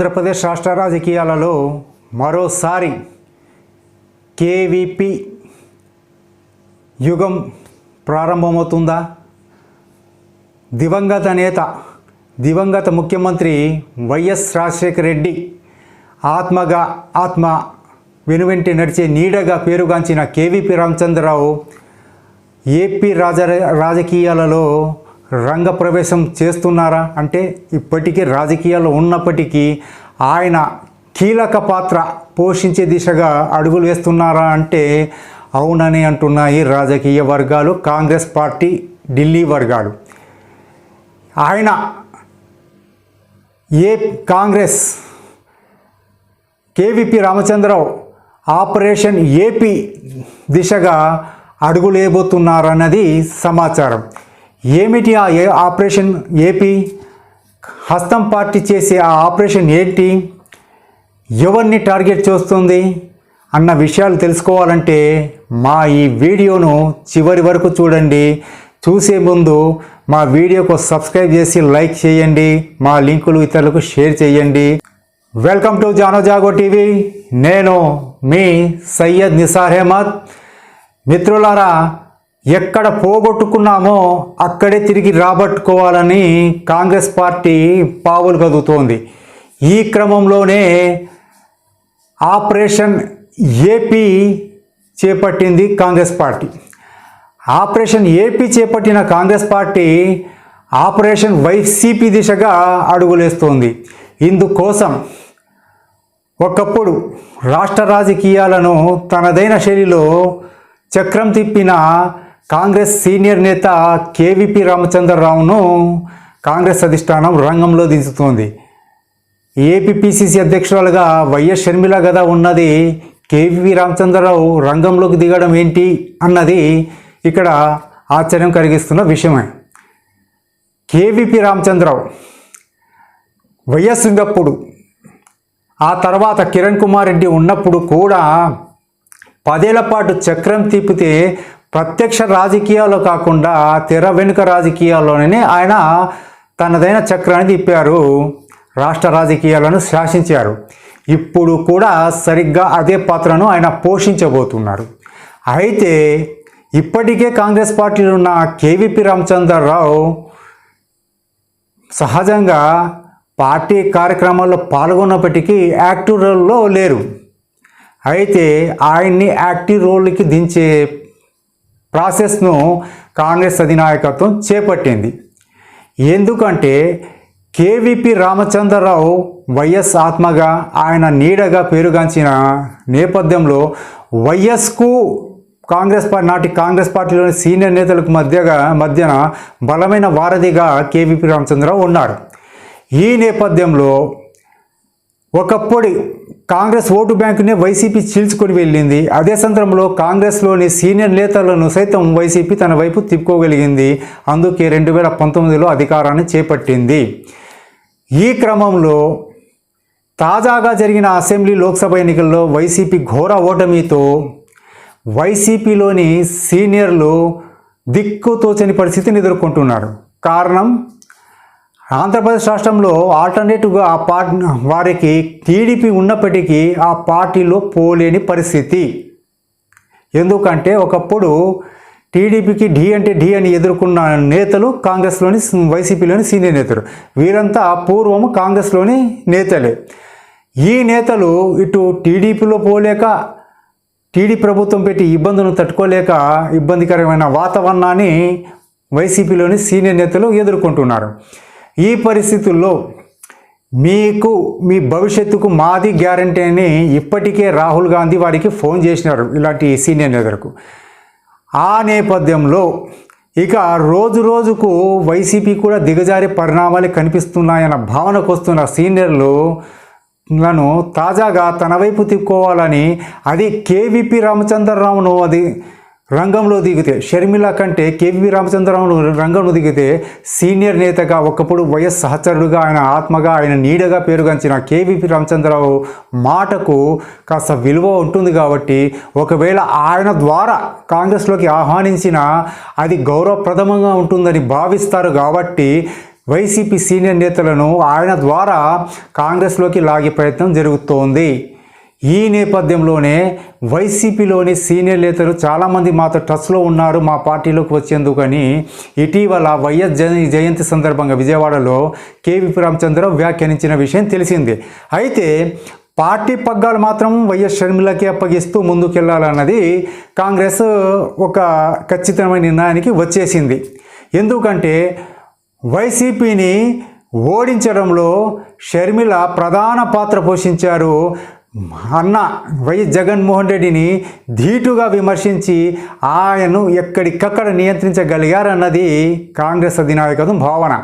ఆంధ్రప్రదేశ్ రాష్ట్ర రాజకీయాలలో మరోసారి కేవీపీ యుగం ప్రారంభమవుతుందా? దివంగత నేత దివంగత ముఖ్యమంత్రి వైఎస్ రాజశేఖర రెడ్డి ఆత్మగా ఆత్మ వెనువెంటి నడిచే నీడగా పేరుగాంచిన కేవీపీ రామచంద్రరావు ఏపీ రాజ రాజకీయాలలో రంగప్రవేశం చేస్తున్నారా? అంటే ఇప్పటికీ రాజకీయాల్లో ఉన్నప్పటికీ ఆయన కీలక పాత్ర పోషించే దిశగా అడుగులు వేస్తున్నారా అంటే అవునని అంటున్నాయి రాజకీయ వర్గాలు కాంగ్రెస్ పార్టీ ఢిల్లీ వర్గాలు. ఆయన ఏ Congress KVP Ramachandra Rao operation AP దిశగా అడుగులేబోతున్నారన్నది సమాచారం. ఏమిటి ఆ ఏ ఆపరేషన్ ఏపీ? హస్తం పార్టీ చేసే ఆ ఆపరేషన్ ఏంటి? ఎవరిని టార్గెట్ చేస్తుంది? అన్న విషయాలు తెలుసుకోవాలంటే మా ఈ వీడియోను చివరి వరకు చూడండి. చూసే ముందు మా వీడియోకు సబ్స్క్రైబ్ చేసి లైక్ చేయండి. మా లింకులు ఇతరులకు షేర్ చేయండి. Welcome to Jano Jago TV. నేను మీ సయ్యద్ నిసార్ అహ్మద్. మిత్రులారా ఎక్కడ పోగొట్టుకున్నామో అక్కడే తిరిగి రాబట్టుకోవాలని కాంగ్రెస్ పార్టీ పావులు కదుగుతోంది ఈ క్రమంలోనే ఆపరేషన్ ఏపీ చేపట్టింది కాంగ్రెస్ పార్టీ. ఆపరేషన్ ఏపీ చేపట్టిన కాంగ్రెస్ పార్టీ ఆపరేషన్ వైసీపీ దిశగా అడుగులేస్తోంది. ఇందుకోసం ఒకప్పుడు రాష్ట్ర రాజకీయాలను తనదైన శైలిలో చక్రం తిప్పిన కాంగ్రెస్ సీనియర్ నేత కేవీపీ రామచంద్రరావును కాంగ్రెస్ అధిష్టానం రంగంలో దించుతోంది. ఏపీపీసీసీ అధ్యక్షురాలుగా వైఎస్ షర్మిల గదా ఉన్నది కేవీపీ రామచంద్రరావు రంగంలోకి దిగడం ఏంటి అన్నది ఇక్కడ ఆశ్చర్యం కలిగిస్తున్న విషయమే. కేవీపీ రామచంద్రరావు వైఎస్ ఉన్నప్పుడు ఆ తర్వాత కిరణ్ కుమార్ రెడ్డి ఉన్నప్పుడు కూడా పదేళ్ళ పాటు చక్రం తిప్పితే ప్రత్యక్ష రాజకీయాలు కాకుండా తెర వెనుక రాజకీయాల్లోనే ఆయన తనదైన చక్రాన్ని తిప్పారు. రాష్ట్ర రాజకీయాలను శాసించారు. ఇప్పుడు కూడా సరిగ్గా అదే పాత్రను ఆయన పోషించబోతున్నారు. అయితే ఇప్పటికే కాంగ్రెస్ పార్టీలో ఉన్న కేవీపీ రామచంద్రరావు సహజంగా పార్టీ కార్యక్రమాల్లో పాల్గొన్నప్పటికీ యాక్టివ్ రోల్లో లేరు. అయితే ఆయన్ని యాక్టివ్ రోల్కి దించే ప్రాసెస్ను కాంగ్రెస్ అధినాయకత్వం చేపట్టింది. ఎందుకంటే కేవీపీ రామచంద్రరావు వైఎస్ ఆత్మగా ఆయన నీడగా పేరుగాంచిన నేపథ్యంలో వైఎస్కు కాంగ్రెస్ పార్టీ నాటి కాంగ్రెస్ పార్టీలోని సీనియర్ నేతలకు మధ్యగా మధ్యన బలమైన వారధిగా కేవీపీ రామచంద్రరావు ఉన్నారు. ఈ నేపథ్యంలో ఒకప్పుడు కాంగ్రెస్ ఓటు బ్యాంకునే వైసీపీ చీల్చుకొని వెళ్ళింది. అదే సందర్భంలో కాంగ్రెస్లోని సీనియర్ నేతలను సైతం వైసీపీ తన వైపు తిప్పుకోగలిగింది. అందుకే రెండు వేల పంతొమ్మిదిలో అధికారాన్ని చేపట్టింది. ఈ క్రమంలో తాజాగా జరిగిన అసెంబ్లీ లోక్సభ ఎన్నికల్లో వైసీపీ ఘోర ఓటమితో వైసీపీలోని సీనియర్లు దిక్కుతోచని పరిస్థితిని ఎదుర్కొంటున్నారు. కారణం ఆంధ్రప్రదేశ్ రాష్ట్రంలో ఆల్టర్నేటివ్గా ఆ పార్టీ వారికి టీడీపీ ఉన్నప్పటికీ ఆ పార్టీలో పోలేని పరిస్థితి. ఎందుకంటే ఒకప్పుడు టీడీపీకి ఢీ అంటే ఢీ అని ఎదుర్కొన్న నేతలు కాంగ్రెస్లోని వైసీపీలోని సీనియర్ నేతలు. వీరంతా పూర్వము కాంగ్రెస్లోని నేతలే. ఈ నేతలు ఇటు టీడీపీలో పోలేక టీడీ ప్రభుత్వం పెట్టి ఇబ్బందులను తట్టుకోలేక ఇబ్బందికరమైన వాతావరణాన్ని వైసీపీలోని సీనియర్ నేతలు ఎదుర్కొంటున్నారు. ఈ పరిస్థితుల్లో మీకు మీ భవిష్యత్తుకు మాది గ్యారంటీ అని ఇప్పటికే రాహుల్ గాంధీ వారికి ఫోన్ చేసినారు ఇలాంటి సీనియర్ నేతలకు. ఆ నేపథ్యంలో ఇక రోజు రోజుకు వైసీపీ కూడా దిగజారే పరిణామాలు కనిపిస్తున్నాయన్న భావనకు వస్తున్న సీనియర్లు లను తాజాగా తన వైపు తిప్పుకోవాలని అది కేవీపీ రామచంద్రరావును అది రంగంలో దిగితే షర్మిల కంటే కేవీ రామచంద్రరావు రంగంలో దిగితే సీనియర్ నేతగా ఒకప్పుడు వైఎస్ సహచరుడుగా ఆయన ఆత్మగా ఆయన నీడగా పేరుగాంచిన కేవీపీ రామచంద్రరావు మాటకు కాస్త విలువ ఉంటుంది కాబట్టి ఒకవేళ ఆయన ద్వారా కాంగ్రెస్లోకి ఆహ్వానించిన అది గౌరవప్రదమంగా ఉంటుందని భావిస్తారు కాబట్టి వైసీపీ సీనియర్ నేతలను ఆయన ద్వారా కాంగ్రెస్లోకి లాగే ప్రయత్నం జరుగుతోంది. ఈ నేపథ్యంలోనే వైసీపీలోని సీనియర్ నేతలు చాలామంది మాతో టచ్లో ఉన్నారు మా పార్టీలోకి వచ్చేందుకని. ఇటీవల వైఎస్ జయంతి సందర్భంగా విజయవాడలో కేవీపీ రామచంద్ర వ్యాఖ్యానించిన విషయం తెలిసిందే. అయితే పార్టీ పగ్గాలు మాత్రం వైఎస్ షర్మిలకి అప్పగిస్తూ ముందుకెళ్ళాలన్నది కాంగ్రెస్ ఒక ఖచ్చితమైన నిర్ణయానికి వచ్చేసింది. ఎందుకంటే వైసీపీని ఓడించడంలో షర్మిల ప్రధాన పాత్ర పోషించారు అన్న వైఎస్ జగన్మోహన్ రెడ్డిని ధీటుగా విమర్శించి ఆయన్ను ఎక్కడికక్కడ నియంత్రించగలిగారన్నది కాంగ్రెస్ అధినాయకత్వం భావన.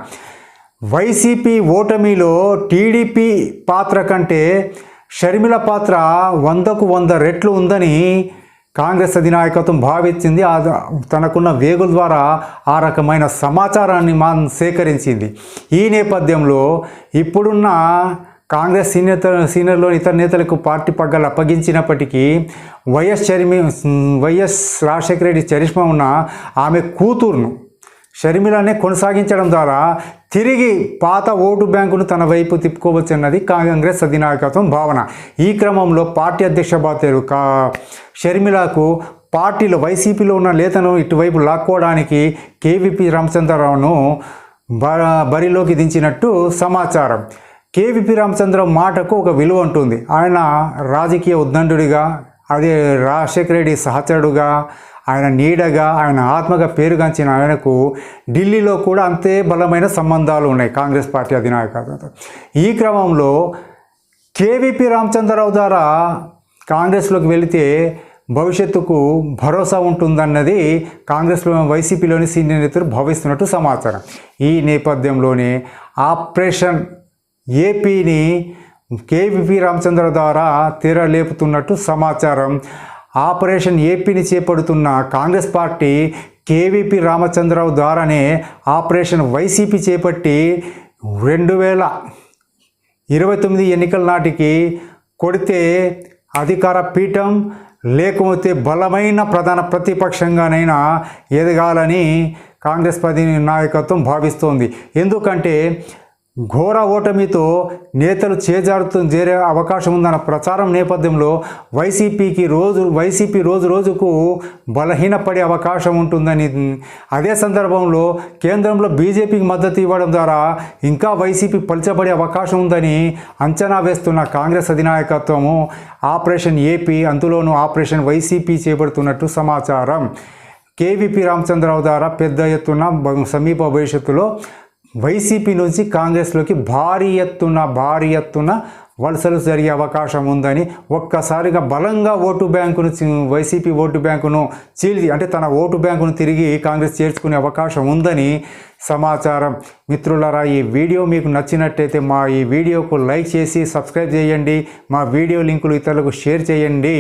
వైసీపీ ఓటమిలో టీడీపీ పాత్ర కంటే షర్మిల పాత్ర వందకు వంద రెట్లు ఉందని కాంగ్రెస్ అధినాయకత్వం భావించింది. ఆ తనకున్న వేగుల ద్వారా ఆ రకమైన సమాచారాన్ని మా సేకరించింది. ఈ నేపథ్యంలో ఇప్పుడున్న కాంగ్రెస్ సీనియర్ సీనియర్లోని ఇతర నేతలకు పార్టీ పగ్గాలు అప్పగించినప్పటికీ వైఎస్ చరిమి వైఎస్ రాజశేఖర రెడ్డి చరిష్మా ఉన్న ఆమె కూతురును షర్మిలానే కొనసాగించడం ద్వారా తిరిగి పాత ఓటు బ్యాంకును తన వైపు తిప్పుకోవచ్చన్నది కాంగ్రెస్ అధినాయకత్వం భావన. ఈ క్రమంలో పార్టీ అధ్యక్ష బాధ్యతలు కా షర్మిలకు పార్టీలో వైసీపీలో ఉన్న నేతను ఇటువైపు లాక్కోవడానికి కేవీపీ రామచంద్రరావును బ బరిలోకి దించినట్టు సమాచారం. కేవీపీ రామచంద్ర మాటకు ఒక విలువ ఉంటుంది. ఆయన రాజకీయ ఉద్దండుడిగా అదే రాజశేఖర రెడ్డి సహచరుడుగా ఆయన నీడగా ఆయన ఆత్మగా పేరుగాంచిన ఆయనకు ఢిల్లీలో కూడా అంతే బలమైన సంబంధాలు ఉన్నాయి కాంగ్రెస్ పార్టీ అధినాయకత్వంతో. ఈ క్రమంలో కేవీపీ రామచంద్రరావు ద్వారా కాంగ్రెస్లోకి వెళితే భవిష్యత్తుకు భరోసా ఉంటుందన్నది కాంగ్రెస్లో వైసీపీలోని సీనియర్ నేతలు భావిస్తున్నట్టు సమాచారం. ఈ నేపథ్యంలోనే ఆపరేషన్ ఏపీని కేవీపీ రామచంద్ర ద్వారా తీరలేపుతున్నట్టు సమాచారం. ఆపరేషన్ ఏపీని చేపడుతున్న కాంగ్రెస్ పార్టీ కేవీపీ రామచంద్రరావు ద్వారానే ఆపరేషన్ వైసీపీ చేపట్టి రెండు వేల ఇరవై తొమ్మిది ఎన్నికల నాటికి కొడితే అధికార పీఠం లేకపోతే బలమైన ప్రధాన ప్రతిపక్షంగానైనా ఎదగాలని కాంగ్రెస్ పార్టీ నాయకత్వం భావిస్తోంది. ఎందుకంటే ఘోర ఓటమితో నేతలు చేజారుతూ చేరే అవకాశం ఉందన్న ప్రచారం నేపథ్యంలో వైసీపీకి రోజు వైసీపీ రోజు రోజుకు బలహీనపడే అవకాశం ఉంటుందని అదే సందర్భంలో కేంద్రంలో బీజేపీకి మద్దతు ఇవ్వడం ద్వారా ఇంకా వైసీపీ పలిచబడే అవకాశం ఉందని అంచనా వేస్తున్న కాంగ్రెస్ అధినాయకత్వము ఆపరేషన్ ఏపీ అందులోనూ ఆపరేషన్ వైసీపీ చేపడుతున్నట్టు సమాచారం. కేవీపీ రామచంద్రరావు ద్వారా పెద్ద ఎత్తున సమీప భవిష్యత్తులో వైసీపీ నుంచి కాంగ్రెస్లోకి భారీ ఎత్తున భారీ ఎత్తున వలసలు జరిగే అవకాశం ఉందని ఒక్కసారిగా బలంగా ఓటు బ్యాంకును వైసీపీ ఓటు బ్యాంకును చీల్చి అంటే తన ఓటు బ్యాంకును తిరిగి కాంగ్రెస్ చేర్చుకునే అవకాశం ఉందని సమాచారం. మిత్రులరా ఈ వీడియో మీకు నచ్చినట్టయితే మా ఈ వీడియోకు లైక్ చేసి సబ్స్క్రైబ్ చేయండి. మా వీడియో లింకులు ఇతరులకు షేర్ చేయండి.